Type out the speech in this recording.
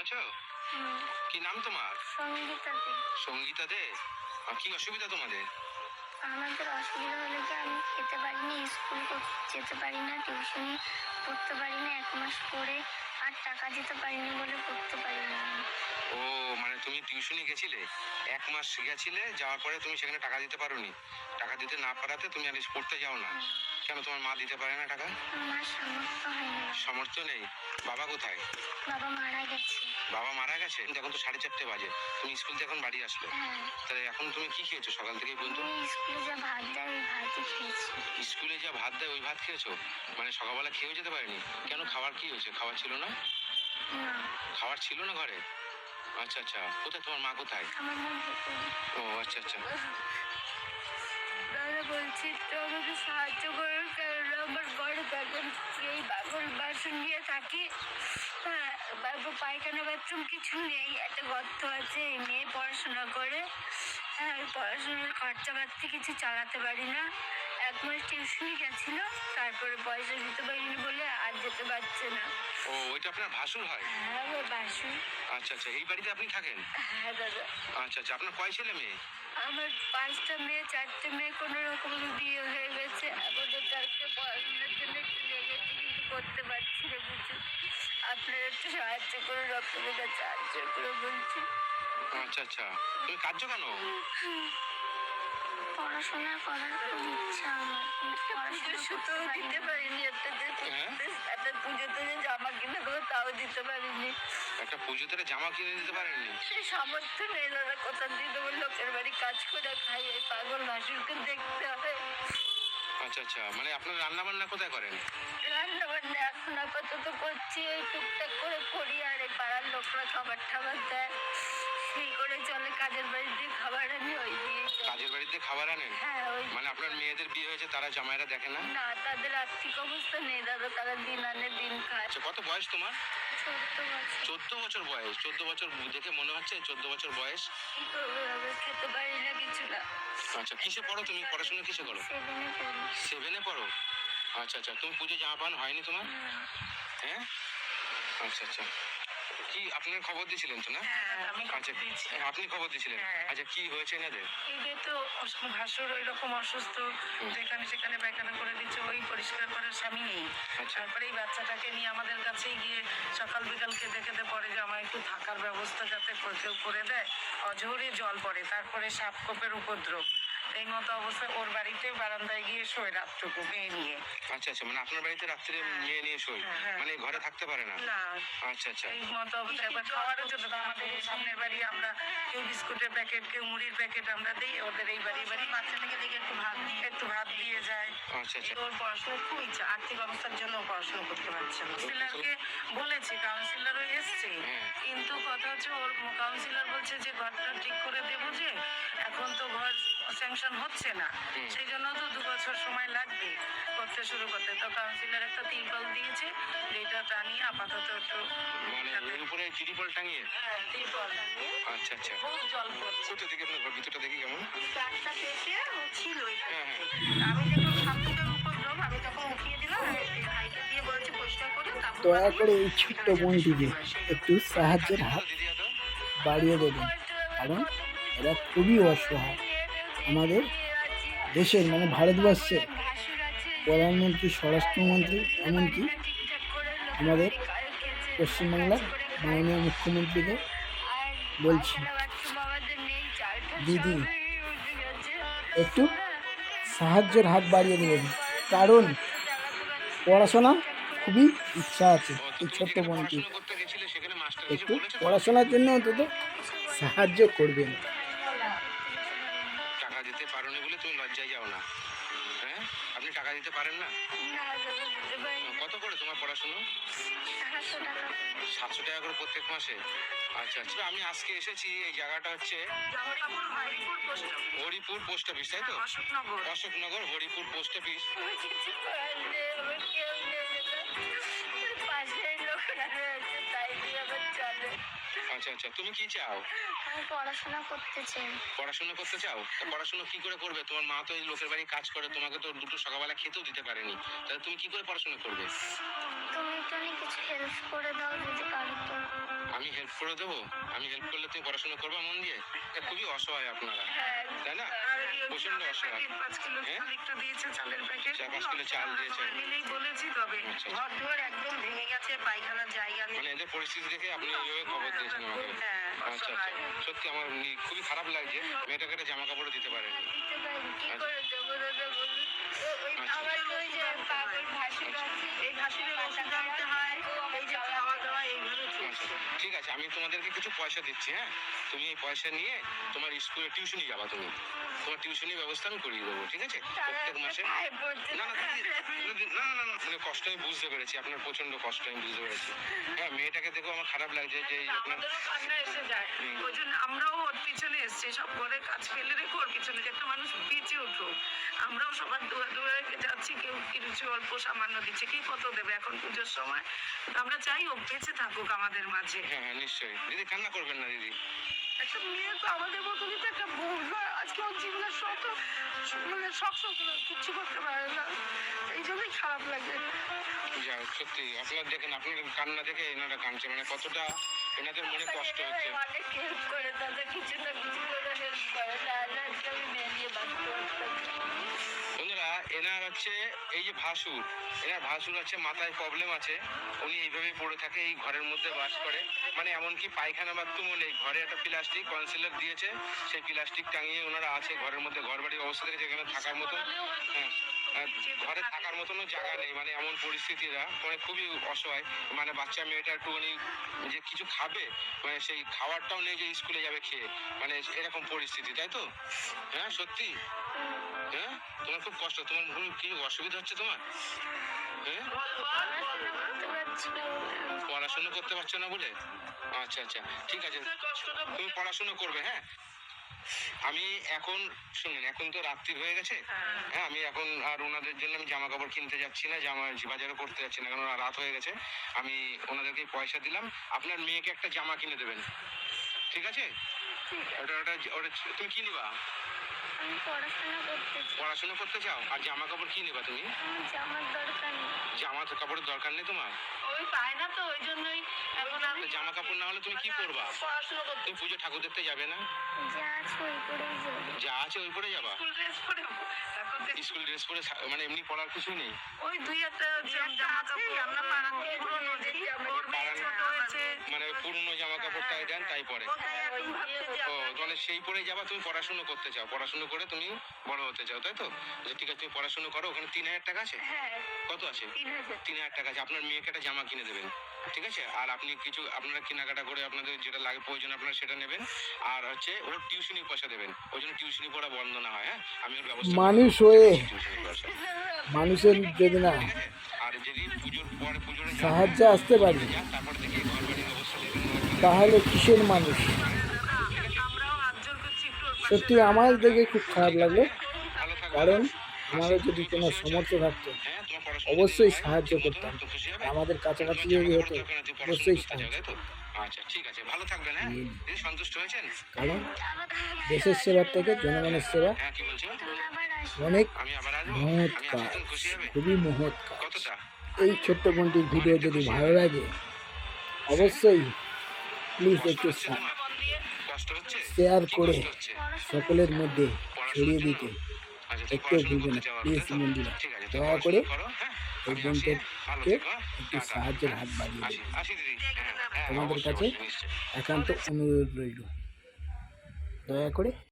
আছো? কি নাম তোমার? সঙ্গীতা দে। আর কি অসুবিধা তোমাদের? আমাদের অসুবিধা হলো যে আমি খেতে পারি না স্কুল যেতে পারি না টিউশনি পড়তে পারি না এক মাস পরে আর টাকা দিতে পারিনি বলে পড়তে পারি না ও মানে তুমি টিউশনি গেছিলে? এক মাস গেছিলে যাওয়ার পরে তুমি সেখানে টাকা দিতে পারোনি। টাকা দিতে না পারাতে তুমি আর পড়তে যাও না। কেন তোমার মা দিতে পারে না টাকা? আমার সামর্থ্য হয় না সামর্থ্য নেই। বাবা কোথায়? বাবা মারা গেছে। বাবা মারা গেছে? কিন্তু এখন তো সাড়ে চারটে বাজে। তুমি স্কুল থেকে এখন বাড়ি আসলে। হ্যাঁ। তাহলে এখন তুমি কি খেয়েছো সকাল থেকে আমি স্কুলে যা ভাত দেয় ওই ভাতই খেয়েছি। স্কুলে যা ভাত দেয় ওই ভাত খেয়েছো? মানে সকালবেলা খেয়েও যেতে পারেনি? কেন খাবার কি হয়েছে? খাবার ছিল না? খাবার ছিল না ঘরে? আচ্ছা আচ্ছা। কোথায়? তোমার মা কোথায়? মন ও আচ্ছা আচ্ছা। দাদা বলছি তো আমাকে সাহায্য করুন আমার ঘরে দেখেন এই বাগল বাসন নিয়ে থাকি। হ্যাঁ বাবু পায়খানা বাথরুম কিছু নেই একটা গর্ত আছে এই মেয়ে পড়াশোনা করে। হ্যাঁ পড়াশোনার খরচা পাতি কিছু চালাতে পারি না। এক মাস টিউশনি গেছিল তারপরে পয়সা দিতে পারিনি বলে আর যেতে পারছে না। ও ওইটা আপনার ভাসুর হয়? হ্যাঁ আমার বাসু আচ্ছা আচ্ছা এই বাড়িতে আপনি থাকেন? হ্যাঁ দাদা। আচ্ছা আচ্ছা আপনার কয় ছেলে মেয়ে? আমার পাঁচটা মেয়ে চারটে মেয়ে কোনো রকম বিয়ে হয়ে গেছে। একটু সাহায্য করুন আপনাদের কাছে সাহায্য করে বলছি। আচ্ছা আচ্ছা। তুমি কাঁদছো কেন? পড়াশোনা করার খুব ইচ্ছা আমার দিতে পারিনি একটা যে হ্যাঁ? একটা পুজোতে যে জামা কিনে দেবো তাও দিতে পারিনি। একটা পুজোতে জামা কিনে দিতে পারেননি সেই সামর্থ্য নেই দাদা কোথা দিয়ে দেবো লোকের বাড়ি কাজ করে খাই এই পাগল দেখতে হবে। আচ্ছা আচ্ছা। মানে আপনার রান্না বান্না কোথায় করেন? রান্না করছি এই টুকটাক করে করি আর এই পাড়ার লোকরা খাবার টাবার দেয়। সেই করে চলে কাজের বাড়িতে খাবার আনি ওই দিয়ে কাজের বাড়িতে খাবার আনেন? হ্যাঁ ওই মানে আপনার মেয়েদের বিয়ে হয়েছে তারা জামাইরা দেখে না? না তাদের আর্থিক অবস্থা নেই দাদা তারা দিন আনে দিন খায়। আচ্ছা কত বয়স তোমার? চোদ্দ বছর। বয়স চোদ্দ বছর দেখে মনে হচ্ছে চোদ্দ বছর বয়স। খেতে পারি না কিছু না। আচ্ছা কিসে পড়ো তুমি? পড়াশোনা কিসে করো? সেভেনে পড়ো। আচ্ছা আচ্ছা তুমি পুজো জামা পান হয়নি তোমার? হ্যাঁ? আচ্ছা আচ্ছা। কি আপনার খবর দিয়েছিলেন তো না? হ্যাঁ, আচ্ছা আপনি খবর দিয়েছিলেন হ্যাঁ। আচ্ছা কি হয়েছে এনাদের? এদের তো ভাসুর ওই রকম অসুস্থ যেখানে সেখানে পায়খানা করে দিচ্ছে ওই পরিষ্কার করার স্বামী নেই। আচ্ছা। তারপরে এই বাচ্চাটাকে নিয়ে আমাদের কাছেই গিয়ে সকাল বিকাল খেতে খেতে পরে যে আমার একটু থাকার ব্যবস্থা যাতে কেউ করে দেয় অঝরে জল পড়ে তারপরে সাপকোপের উপদ্রব। এই মতো অবস্থায় ওর বাড়িতে বারান্দায় গিয়ে শোয় রাতটুকু মেয়ে নিয়ে। আচ্ছা আচ্ছা মানে আপনার বাড়িতে রাত্রে মেয়ে নিয়ে শোয়? হ্যাঁ। মানে ঘরে থাকতে পারে না? না। আচ্ছা আচ্ছা। এই মতো অবস্থায় একবার খাওয়ারও জন্য আমাদের এই সামনের বাড়ি আমরা কেউ বিস্কুটের প্যাকেট কেউ মুড়ির প্যাকেট আমরা দিই ওদের এই বাড়ি বাড়ি। বাচ্চাটাকে দেখে একটু ভাত দিয়ে একটু ভাত দিয়ে যায়। আচ্ছা আচ্ছা। ওর পড়াশোনার খুব ইচ্ছা আর্থিক অবস্থার জন্য পড়াশোনা করতে পারছে না। কাউন্সিলরকে বলেছি কাউন্সিলরও এসছে। হ্যাঁ। কিন্তু কথা হচ্ছে ওর কাউন্সিলর বলছে যে ঘরটা ঠিক করে দেবো যে এখন তো ঘর স্যাংশন হচ্ছে না। সেই জন্য তো দু বছর সময় লাগবে করতে শুরু করতে। তো কাউন্সিলর একটা তিরপল দিয়েছে যেটা টানিয়ে আপাতত একটু মানে উপরে চিড়িপল টাঙিয়ে? হ্যাঁ তিরপল টানিয়ে আচ্ছা আচ্ছা। খুব জল পড়ছে। কোথা থেকে আপনার ভিতরটা দেখি কেমন? চারটা ছিল হ্যাঁ, হ্যাঁ। আমি যখন উপদ্রব আমি তখন উঠিয়ে দিলাম ভাইকে দিয়ে বলছি পরিষ্কার করে দয়া করে এই ছোট্ট বোনটিকে একটু সাহায্যের হাত দিদি দাদা বাড়িয়ে দেবেন। কারণ এরা খুবই অসহায়। আমাদের দেশের মানে ভারতবর্ষের প্রধানমন্ত্রী, স্বরাষ্ট্রমন্ত্রী, এমনকি আমাদের পশ্চিমবাংলার মাননীয় মুখ্যমন্ত্রীকে বলছি। দিদি, একটু সাহায্যের হাত বাড়িয়ে দেবেন, কারণ পড়াশোনা খুবই ইচ্ছা আছে, এই ছোট্ট কিছু একটু পড়াশোনার জন্য অন্তত সাহায্য করবেন। দিতে পারেন না কত করে তোমার পড়াশুনো সাতশো টাকা করে প্রত্যেক মাসে আচ্ছা আচ্ছা আমি আজকে এসেছি এই জায়গাটা হচ্ছে হরিপুর পোস্ট অফিস তাই তো অশোকনগর অশোকনগর হরিপুর পোস্ট অফিস আচ্ছা আচ্ছা। তুমি কি চাও? আমি পড়াশোনা করতে চাই। পড়াশোনা করতে চাও? তা পড়াশোনা কি করে করবে? তোমার মা তো এই লোকের বাড়ি কাজ করে তোমাকে তো দুটো সকালবেলা খেতেও দিতে পারেনি। তাহলে তুমি কি করে পড়াশোনা করবে? তুমি তো কিছু হেল্প করে দাও যদি পারো তো। আমি হেল্প করে দেবো? আমি হেল্প করলে তুমি পড়াশোনা করবে মন দিয়ে? খুবই অসহায় আপনারা হ্যাঁ তাই না? প্রচণ্ড অসহায় পাঁচ কিলো হ্যাঁ? চাল একটু দিয়েছে চালের প্যাকেট পাঁচ কিলো চাল দিয়েছে। সবাই বলেছি তবে আচ্ছা। ঘর দুয়ার একদম ভেঙে গেছে পায়খানার জায়গা নেই মানে এদের পরিস্থিতি দেখে আপনি এইভাবে খবর দিয়েছেন আমাকে হ্যাঁ আচ্ছা আচ্ছা সত্যি আমার খুবই খারাপ লাগছে মেয়েটাকে একটা জামা কাপড় দিতে পারেনি কি আচ্ছা। করে আমি তোমাদেরকে কিছু পয়সা দিচ্ছি হ্যাঁ? তুমি এই পয়সা নিয়ে তোমার স্কুলে টিউশনি যাবা তুমি। তোমার টিউশনি ব্যবস্থা আমি করিয়ে দেবো ঠিক আছে? প্রত্যেক মাসে না না না, না না মানে কষ্ট আমি বুঝতে পেরেছি। আপনার প্রচণ্ড কষ্ট আমি বুঝতে পেরেছি। হ্যাঁ মেয়েটাকে দেখেও আমার খারাপ লাগছে যে আমাদেরও কান্না এসে যায়। ওই জন্য আমরাও ওর পিছনে এসছি। সব ঘরে কাজ ফেলে রেখে ওর পিছনে যে একটা মানুষ পিছিয়ে উঠুক। আমরাও সবার দুয়ারে দুয়ারে যাচ্ছি কেউ কিছু অল্প সামান্য দিচ্ছে কি কত দেবে? এখন পুজোর সময়। আমরা চাই ও বেঁচে থাকুক আমাদের মাঝে। হ্যাঁ হ্যাঁ নিশ্চয়ই। দিদি কান্না করবেন না দিদি। একটা মেয়ে তো আমাদের মতনই তো একটা ভুল না আজকে ওর জীবনের শত মানে শখ শখ কিচ্ছু করতে পারে না। এই জন্যই খারাপ লাগে। যাই হোক, সত্যি আপনার দেখেন আপনার কান্না দেখে এনারা কাঁদছে। মানে কতটা এনাদের মনে কষ্ট হচ্ছে। অনেক হেল্প করে তাদের কিছু না কিছু করে হেল্প করে। তাহলে আজকে আমি মেয়ে নিয়ে বাঁচতে এনার হচ্ছে এই যে ভাসুর, এনার ভাসুর হচ্ছে মাথায় প্রবলেম আছে। উনি এইভাবে পড়ে থাকে, এই ঘরের মধ্যে বাস করে। মানে এমনকি পায়খানা বাথরুমও নেই, ঘরে একটা প্লাস্টিক কনসিলার দিয়েছে, সেই প্লাস্টিক টাঙিয়ে ওনারা আছে ঘরের মধ্যে ঘর বাড়ির অবস্থা থেকে যেখানে থাকার মতন হ্যাঁ ঘরে থাকার মতনও জায়গা নেই মানে এমন পরিস্থিতিরা মানে খুবই অসহায়। মানে বাচ্চা মেয়েটা একটু একটুখানি যে কিছু খাবে মানে সেই খাবারটাও নেই যে স্কুলে যাবে খেয়ে। মানে এরকম পরিস্থিতি, তাই তো? হ্যাঁ সত্যি? হ্যাঁ? তোমার খুব কষ্ট, তোমার কি অসুবিধা হচ্ছে তোমার? হ্যাঁ? পড়াশোনা করতে পারছি না বলে। আচ্ছা আচ্ছা ঠিক আছে। তুমি পড়াশোনা করবে হ্যাঁ? আমি এখন, শুনুন, এখন তো রাত্রি হয়ে গেছে। হ্যাঁ আমি এখন আর ওনাদের জন্য আমি জামা কাপড় কিনতে যাচ্ছি না, জামা বাজারে করতে যাচ্ছি না, কারণ রাত হয়ে গেছে। আমি ওনাদেরকে পয়সা দিলাম, আপনার মেয়েকে একটা জামা কিনে দেবেন। ঠিক আছে? ওটা ওটা ওটা, তুমি কি নিবা? আমি পড়াশোনা করতে চাই। পড়াশোনা করতে চাও? আর জামা কাপড় কি নেবা তুমি? আমার জামার দরকার নেই। জামা কাপড়ের দরকার নেই তোমার? ওই পায় না তো ওই জন্যই এখন আমি জামা কাপড় না হলে তুমি কি করবা পড়াশোনা করতে পুজো ঠাকুর দেখতে যাবে না? যা আছে ওই যাবে। যা আছে ওই পরে যাবা? স্কুল ড্রেস পরে স্কুল ড্রেস পরে মানে এমনি পড়ার কিছু নেই? ওই দুই একটা জামা কাপড়। আমরা পাড়া থেকে পুরনো দেখি। ওর মেয়ে ছোট হয়েছে। মানে পূর্ণ পুরনো জামা কাপড় তাই দেন তাই পরে। ও তাহলে সেই পরে যাবা তুমি পড়াশোনা করতে চাও। পড়াশোনা করে তুমি বড় হতে চাও তাই তো? যে ঠিক আছে তুমি পড়াশোনা করো ওখানে তিন হাজার টাকা আছে? হ্যাঁ। কত আছে? তিন হাজার। টাকা আছে। আপনার মেয়েকে একটা জামা কিনে দেবেন ঠিক আছে? আর আপনি কিছু আপনারা কেনাকাটা করে আপনাদের যেটা লাগে প্রয়োজন আপনারা সেটা নেবেন। আর হচ্ছে ওর টিউশনি পয়সা দেবেন। ওই জন্য টিউশনি পড়া বন্ধ না হয় হ্যাঁ? আমি ওর ব্যবস্থা মানুষ হয়ে পয়সা। মানুষের যদি না ঠিক আছে? আর যদি পুজোর পরে পুজোর সাহায্যে আসতে পারি। তারপরে দেখি ঘর বাড়ির অবস্থা তাহলে কিসের মানুষ? সত্যি আমার দেখে খুব খারাপ লাগল। কারণ আমারও যদি কোনো সমর্থ থাকতো। অবশ্যই সাহায্য করতাম? আমাদের কাছাকাছি যদি হতো অবশ্যই সাহায্য আচ্ছা ঠিক আছে ভালো থাকবেন হ্যাঁ? সন্তুষ্ট হয়েছেন? কারণ দেশের সেবার থেকে জনগণের সেবা হ্যাঁ অনেক মহৎ কাজ খুবই মহৎ কাজ। এই ছোট্ট বোনটির ভিডিও যদি ভালো লাগে অবশ্যই প্লিজ একটু শেয়ার করে সকলের মধ্যে ছড়িয়ে দিতে। একটু ভুলবে না প্লিজ দয়া করে হ্যাঁ? এই হ্যাঁ? বোনটাকে হ্যাঁ? একটু সাহায্যের হ্যাঁ? হাত বাড়িয়ে হ্যাঁ, হ্যাঁ, তোমাদের কাছে একান্ত অনুরোধ রইল দয়া করে